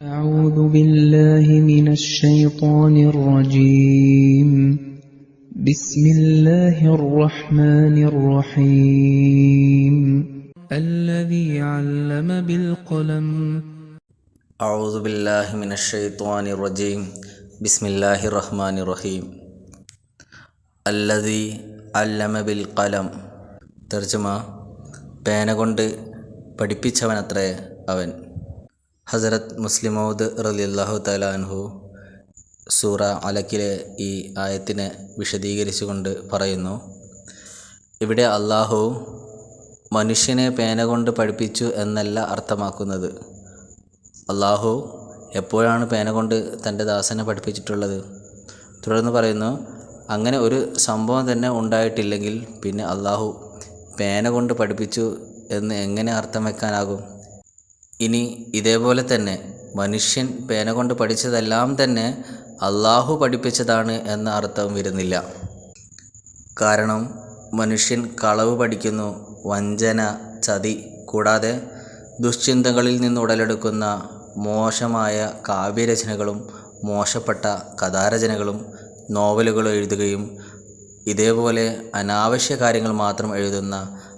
أعوذ بالله من الشيطان الرجيم بسم الله الرحمن الرحيم الذي علم بالقلم أعوذ بالله من الشيطان الرجيم بسم الله الرحمن الرحيم الذي علم بالقلم തർജ്ജമ പേന കൊണ്ട് പഠിപ്പിച്ചവനത്രേ അവൻ ഹസരത്ത് മുസ്ലിമൗദ് റലിയല്ലാഹു തലാൻഹു സൂറ അലക്കിലെ ഈ ആയത്തിനെ വിശദീകരിച്ചുകൊണ്ട് പറയുന്നു. ഇവിടെ അള്ളാഹു മനുഷ്യനെ പേന കൊണ്ട് പഠിപ്പിച്ചു എന്നല്ല അർത്ഥമാക്കുന്നത്. അള്ളാഹു എപ്പോഴാണ് പേന കൊണ്ട് തന്റെ ദാസനെ പഠിപ്പിച്ചിട്ടുള്ളത്? തുടർന്ന് പറയുന്നു അങ്ങനെ ഒരു സംഭവം തന്നെ ഉണ്ടായിട്ടില്ലെങ്കിൽ പിന്നെ അള്ളാഹു പേന കൊണ്ട് പഠിപ്പിച്ചു എന്ന് എങ്ങനെ അർത്ഥം വെക്കാനാകും? ഇനി ഇതേപോലെ തന്നെ മനുഷ്യൻ പേന കൊണ്ട് പഠിച്ചതെല്ലാം തന്നെ അള്ളാഹു പഠിപ്പിച്ചതാണ് എന്ന അർത്ഥം വരുന്നില്ല. കാരണം മനുഷ്യൻ കളവ് പഠിക്കുന്നു വഞ്ചന ചതി കൂടാതെ ദുശ്ചിന്തകളിൽ നിന്ന് ഉടലെടുക്കുന്ന മോശമായ കാവ്യരചനകളും മോശപ്പെട്ട കഥാരചനകളും നോവലുകളും എഴുതുകയും ഇതേപോലെ അനാവശ്യ കാര്യങ്ങൾ മാത്രം എഴുതുന്ന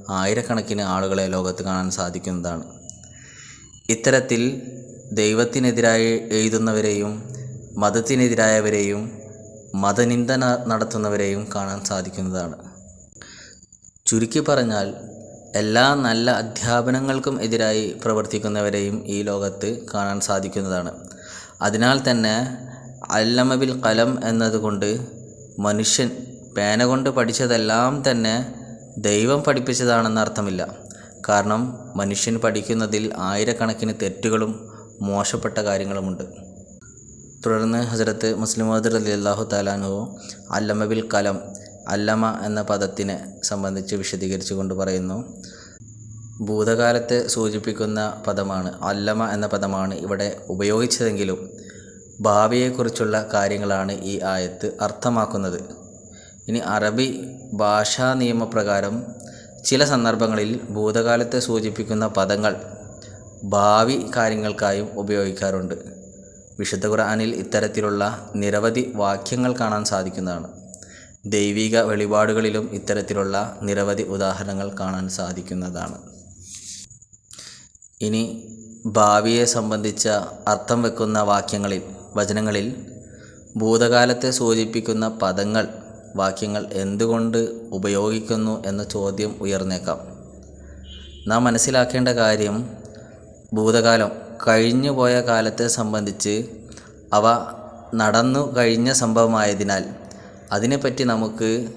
ആയിരക്കണക്കിന് ആളുകളെ ലോകത്ത് കാണാൻ സാധിക്കുന്നതാണ്. ഇത്തരത്തിൽ ദൈവത്തിനെതിരായി എഴുതുന്നവരെയും മതത്തിനെതിരായവരെയും മതനിന്ദ നടത്തുന്നവരെയും കാണാൻ സാധിക്കുന്നതാണ്. ചുരുക്കി പറഞ്ഞാൽ എല്ലാ നല്ല അധ്യാപനങ്ങൾക്കും എതിരായി പ്രവർത്തിക്കുന്നവരെയും ഈ ലോകത്ത് കാണാൻ സാധിക്കുന്നതാണ്. അതിനാൽ തന്നെ അല്ലമബിൽ കലം എന്നതുകൊണ്ട് മനുഷ്യൻ പേന കൊണ്ട് പഠിച്ചതെല്ലാം തന്നെ ദൈവം പഠിപ്പിച്ചതാണെന്ന് അർത്ഥമില്ല. കാരണം മനുഷ്യൻ പഠിക്കുന്നതിൽ ആയിരക്കണക്കിന് തെറ്റുകളും മോശപ്പെട്ട കാര്യങ്ങളുമുണ്ട്. തുടർന്ന് ഹസരത്ത് മുസ്ലിം അലി അള്ളാഹു അല്ലമ ബിൽ കലം അല്ലമ എന്ന പദത്തിനെ സംബന്ധിച്ച് വിശദീകരിച്ചു കൊണ്ട് പറയുന്നു. ഭൂതകാലത്തെ സൂചിപ്പിക്കുന്ന പദമാണ് അല്ലമ എന്ന പദമാണ് ഇവിടെ ഉപയോഗിച്ചതെങ്കിലും ഭാവിയെക്കുറിച്ചുള്ള കാര്യങ്ങളാണ് ഈ ആയത്ത് അർത്ഥമാക്കുന്നത്. ഇനി അറബി ഭാഷാ നിയമപ്രകാരം ചില സന്ദർഭങ്ങളിൽ ഭൂതകാലത്തെ സൂചിപ്പിക്കുന്ന പദങ്ങൾ ഭാവി കാര്യങ്ങൾക്കായും ഉപയോഗിക്കാറുണ്ട്. വിശുദ്ധ ഖുർആാനിൽ ഇത്തരത്തിലുള്ള നിരവധി വാക്യങ്ങൾ കാണാൻ സാധിക്കുന്നതാണ്. ദൈവിക വെളിപാടുകളിലും ഇത്തരത്തിലുള്ള നിരവധി ഉദാഹരണങ്ങൾ കാണാൻ സാധിക്കുന്നതാണ്. ഇനി ഭാവിയെ സംബന്ധിച്ച അർത്ഥം വെക്കുന്ന വാക്യങ്ങളിൽ വചനങ്ങളിൽ ഭൂതകാലത്തെ സൂചിപ്പിക്കുന്ന പദങ്ങൾ വാക്യങ്ങൾ എന്തുകൊണ്ട് ഉപയോഗിക്കുന്നു എന്ന ചോദ്യം ഉയർന്നേക്കാം. നാം മനസ്സിലാക്കേണ്ട കാര്യം ഭൂതകാലം കഴിഞ്ഞുപോയ കാലത്തെ സംബന്ധിച്ച് അവ നടന്നു കഴിഞ്ഞ സംഭവമായതിനാൽ അതിനെപ്പറ്റി നമുക്ക്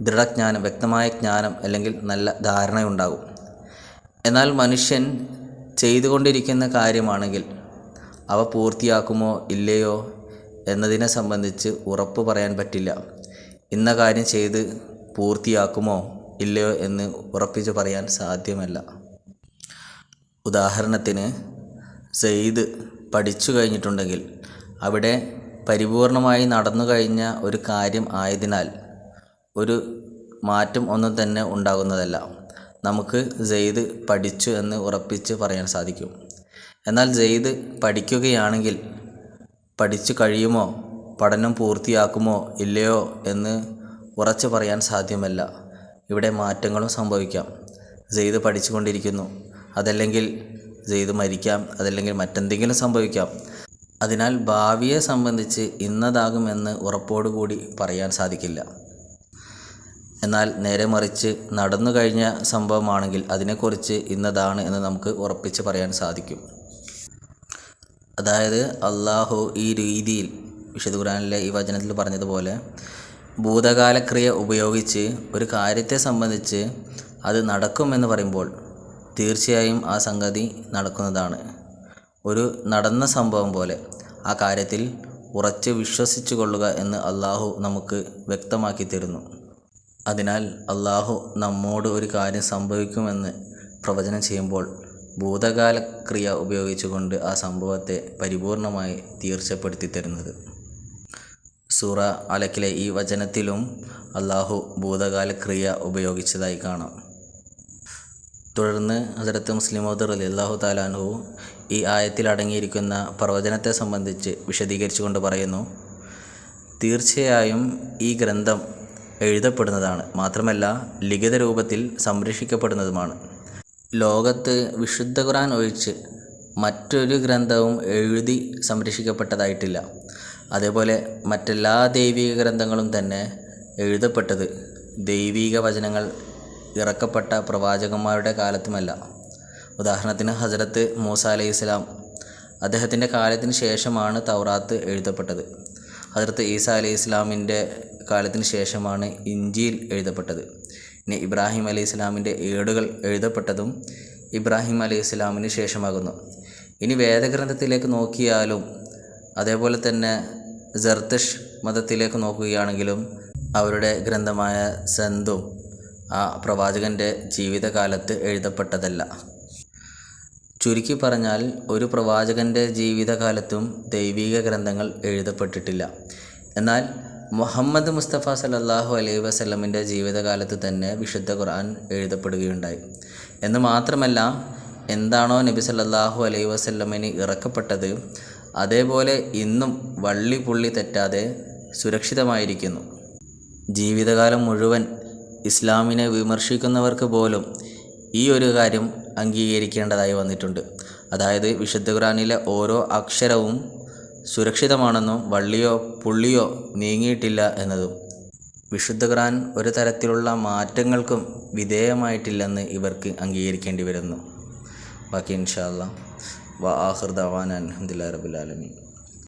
ദൃഢജ്ഞാനം വ്യക്തമായ ജ്ഞാനം അല്ലെങ്കിൽ നല്ല ധാരണയുണ്ടാകും. എന്നാൽ മനുഷ്യൻ ചെയ്തുകൊണ്ടിരിക്കുന്ന കാര്യമാണെങ്കിൽ അവ പൂർത്തിയാക്കുമോ ഇല്ലയോ എന്നതിനെ സംബന്ധിച്ച് ഉറപ്പ് പറയാൻ പറ്റില്ല. ഇന്ന കാര്യം ചെയ്ത് പൂർത്തിയാക്കുമോ ഇല്ലയോ എന്ന് ഉറപ്പിച്ച് പറയാൻ സാധ്യമല്ല. ഉദാഹരണത്തിന് സെയ്ദ് പഠിച്ചു കഴിഞ്ഞിട്ടുണ്ടെങ്കിൽ അവിടെ പരിപൂർണമായി നടന്നു കഴിഞ്ഞ ഒരു കാര്യം ആയതിനാൽ ഒരു മാറ്റം ഒന്നും തന്നെ ഉണ്ടാകുന്നതല്ല. നമുക്ക് ജെയ്ദ് പഠിച്ചു എന്ന് ഉറപ്പിച്ച് പറയാൻ സാധിക്കും. എന്നാൽ ജെയ്ദ് പഠിക്കുകയാണെങ്കിൽ പഠിച്ചു കഴിയുമോ പഠനം പൂർത്തിയാക്കുമോ ഇല്ലയോ എന്ന് ഉറച്ചു പറയാൻ സാധ്യമല്ല. ഇവിടെ മാറ്റങ്ങളും സംഭവിക്കാം. ജെയ്ദ് പഠിച്ചുകൊണ്ടിരിക്കുന്നു. അതല്ലെങ്കിൽ ജെയ്ദ് മരിക്കാം. അതല്ലെങ്കിൽ മറ്റെന്തെങ്കിലും സംഭവിക്കാം. അതിനാൽ ഭാവിയെ സംബന്ധിച്ച് ഇന്നതാകുമെന്ന് ഉറപ്പോടുകൂടി പറയാൻ സാധിക്കില്ല. എന്നാൽ നേരെ മറിച്ച് നടന്നു കഴിഞ്ഞ സംഭവമാണെങ്കിൽ അതിനെക്കുറിച്ച് ഇന്നതാണ് എന്ന് നമുക്ക് ഉറപ്പിച്ച് പറയാൻ സാധിക്കും. അതായത് അള്ളാഹു ഈ രീതിയിൽ വിശുദ്ധ ഖുറാനിലെ ഈ വചനത്തിൽ പറഞ്ഞതുപോലെ ഭൂതകാലക്രിയ ഉപയോഗിച്ച് ഒരു കാര്യത്തെ സംബന്ധിച്ച് അത് നടക്കുമെന്ന് പറയുമ്പോൾ തീർച്ചയായും ആ സംഗതി നടക്കുന്നതാണ്. ഒരു നടന്ന സംഭവം പോലെ ആ കാര്യത്തിൽ ഉറച്ച് വിശ്വസിച്ചു കൊള്ളുക എന്ന് അള്ളാഹു നമുക്ക് വ്യക്തമാക്കി തരുന്നു. അതിനാൽ അള്ളാഹു നമ്മോട് ഒരു കാര്യം സംഭവിക്കുമെന്ന് പ്രവചനം ചെയ്യുമ്പോൾ ഭൂതകാല ക്രിയ ഉപയോഗിച്ചുകൊണ്ട് ആ സംഭവത്തെ പരിപൂർണമായി തീർച്ചപ്പെടുത്തി തരുന്നത്. സൂറ അലക്കിലെ ഈ വചനത്തിലും അള്ളാഹു ഭൂതകാല ക്രിയ ഉപയോഗിച്ചതായി കാണാം. തുടർന്ന് ഹസരത്ത് മുസ്ലിമോദർ അലി അള്ളാഹു താലാൻഹു ഈ ആയത്തിൽ അടങ്ങിയിരിക്കുന്ന പ്രവചനത്തെ സംബന്ധിച്ച് വിശദീകരിച്ചുകൊണ്ട് പറയുന്നു തീർച്ചയായും ഈ ഗ്രന്ഥം എഴുതപ്പെടുന്നതാണ് മാത്രമല്ല ലിഖിത രൂപത്തിൽ സംരക്ഷിക്കപ്പെടുന്നതുമാണ്. ലോകത്ത് വിശുദ്ധ ഖുറാൻ ഒഴിച്ച് മറ്റൊരു ഗ്രന്ഥവും എഴുതി സംരക്ഷിക്കപ്പെട്ടതായിട്ടില്ല. അതേപോലെ മറ്റെല്ലാ ദൈവിക ഗ്രന്ഥങ്ങളും തന്നെ എഴുതപ്പെട്ടത് ദൈവിക വചനങ്ങൾ ഇറക്കപ്പെട്ട പ്രവാചകന്മാരുടെ കാലത്തുമല്ല. ഉദാഹരണത്തിന് ഹസരത്ത് മൂസ അലൈഹി ഇസ്ലാം അദ്ദേഹത്തിന്റെ കാലത്തിന് ശേഷമാണ് തൗറാത്ത് എഴുതപ്പെട്ടത്. ഹസരത്ത് ഈസ അലൈഹി ഇസ്ലാമിന്റെ കാലത്തിന് ശേഷമാണ് ഇഞ്ചിയിൽ എഴുതപ്പെട്ടത്. ഇനി ഇബ്രാഹിം അലൈഹി ഇസ്ലാമിന്റെ ഏടുകൾ എഴുതപ്പെട്ടതും ഇബ്രാഹിം അലൈഹി ഇസ്ലാമിന് ശേഷമാകുന്നു. ഇനി വേദഗ്രന്ഥത്തിലേക്ക് നോക്കിയാലും അതേപോലെ തന്നെ ജർത്തഷ് മതത്തിലേക്ക് നോക്കുകയാണെങ്കിലും അവരുടെ ഗ്രന്ഥമായ സന്തും ആ പ്രവാചകന്റെ ജീവിതകാലത്ത് എഴുതപ്പെട്ടതല്ല. ചുരുക്കി പറഞ്ഞാൽ ഒരു പ്രവാചകന്റെ ജീവിതകാലത്തും ദൈവിക ഗ്രന്ഥങ്ങൾ എഴുതപ്പെട്ടിട്ടില്ല. എന്നാൽ മുഹമ്മദ് മുസ്തഫ സലല്ലാഹു അലൈഹി വസ്ലമിന്റെ ജീവിതകാലത്ത് തന്നെ വിശുദ്ധ ഖുർആൻ എഴുതപ്പെടുകയുണ്ടായി. എന്ന് മാത്രമല്ല എന്താണോ നബി സല്ലല്ലാഹു അലൈഹി വസ്ലമിന് ഇറക്കപ്പെട്ടത് അതേപോലെ ഇന്നും വള്ളി പുള്ളി തെറ്റാതെ സുരക്ഷിതമായിരിക്കുന്നു. ജീവിതകാലം മുഴുവൻ ഇസ്ലാമിനെ വിമർശിക്കുന്നവർക്ക് പോലും ഈ ഒരു കാര്യം അംഗീകരിക്കേണ്ടതായി വന്നിട്ടുണ്ട്. അതായത് വിശുദ്ധ ഖുറാനിലെ ഓരോ അക്ഷരവും സുരക്ഷിതമാണെന്നും വള്ളിയോ പുള്ളിയോ നീങ്ങിയിട്ടില്ല എന്നതും. വിശുദ്ധ ഖുറാൻ ഒരു തരത്തിലുള്ള മാറ്റങ്ങൾക്കും വിധേയമായിട്ടില്ലെന്ന് ഇവർക്ക് അംഗീകരിക്കേണ്ടി വരുന്നു. ബാക്കി ഇൻഷാല്ല വ അൽഹംദുലില്ലാഹി അലഹമുല്ലാ റബുലാലമീൻ